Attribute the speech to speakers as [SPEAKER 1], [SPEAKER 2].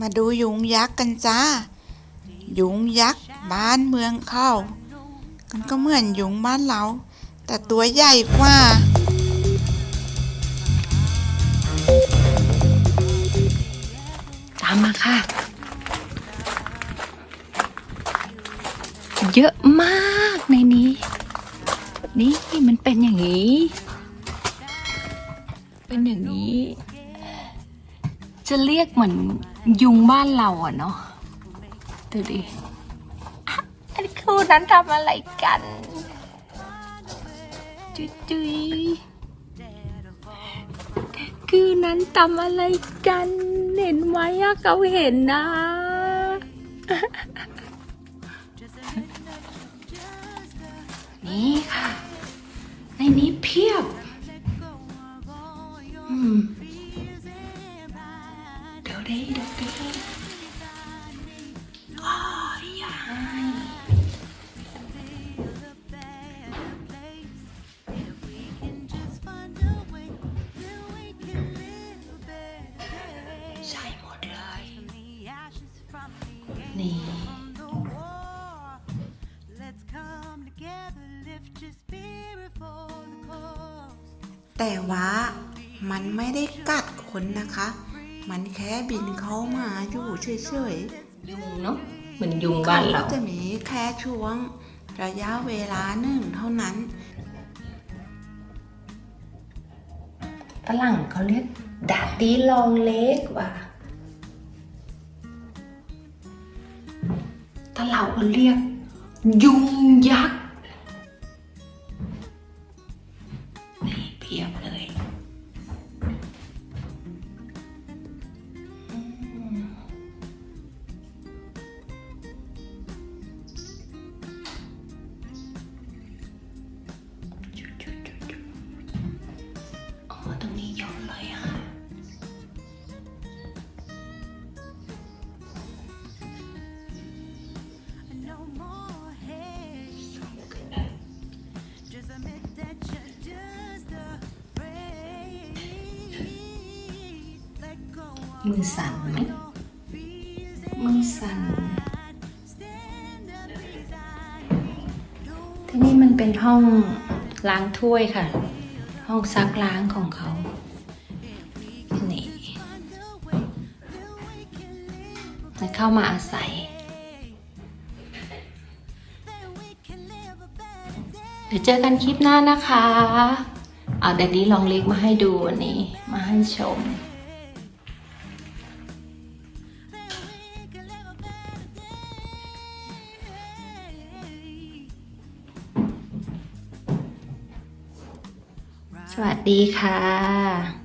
[SPEAKER 1] มาดูยุงยักษ์กันจ้า ยุงยักษ์บ้านเมืองเข้า มันก็เหมือนยุงบ้านเรา แต่ตัวใหญ่กว่า
[SPEAKER 2] ตามมาค่ะ เยอะมากในนี้ นี่มันเป็นอย่างนี้ เป็นอย่างนี้ จะเรียกเหมือนยุงบ้านเราอะเนาะดูดิอันคู่นั้นทำอะไรกัน จุยจุยคือนั้นทำอะไรกัน เห็นไหมอะเขาเห็นนะนี่ค่ะ ในนี้เพียบ ใช่หมดเลย นี่
[SPEAKER 1] แต่ว่ามันไม่ได้กัดคนนะคะ มันแค่บินเข้ามาอยู่เฉย
[SPEAKER 2] ยุงเนาะ เหมือนยุง
[SPEAKER 1] ๆ
[SPEAKER 2] บ้านเรา
[SPEAKER 1] จะมีแค่ช่วงระยะเวลาหนึ่งเท่านั้น
[SPEAKER 2] ฝรั่งเขาเรียกดัดดี้ลองเล็กว่ะถ้าเราก็เรียก ยุงยักษ์นี่เพียบ มือสั่นไหมมือสั่นที่นี่มันเป็นห้องล้างถ้วยค่ะ ห้องซักล้างของเขานี่มันเข้ามาอาศัยเดี๋ยวเจอกันคลิปหน้านะคะ เอาแดดดี้ลองเล็กมาให้ดูวันนี้ มาให้ชม สวัสดีค่ะ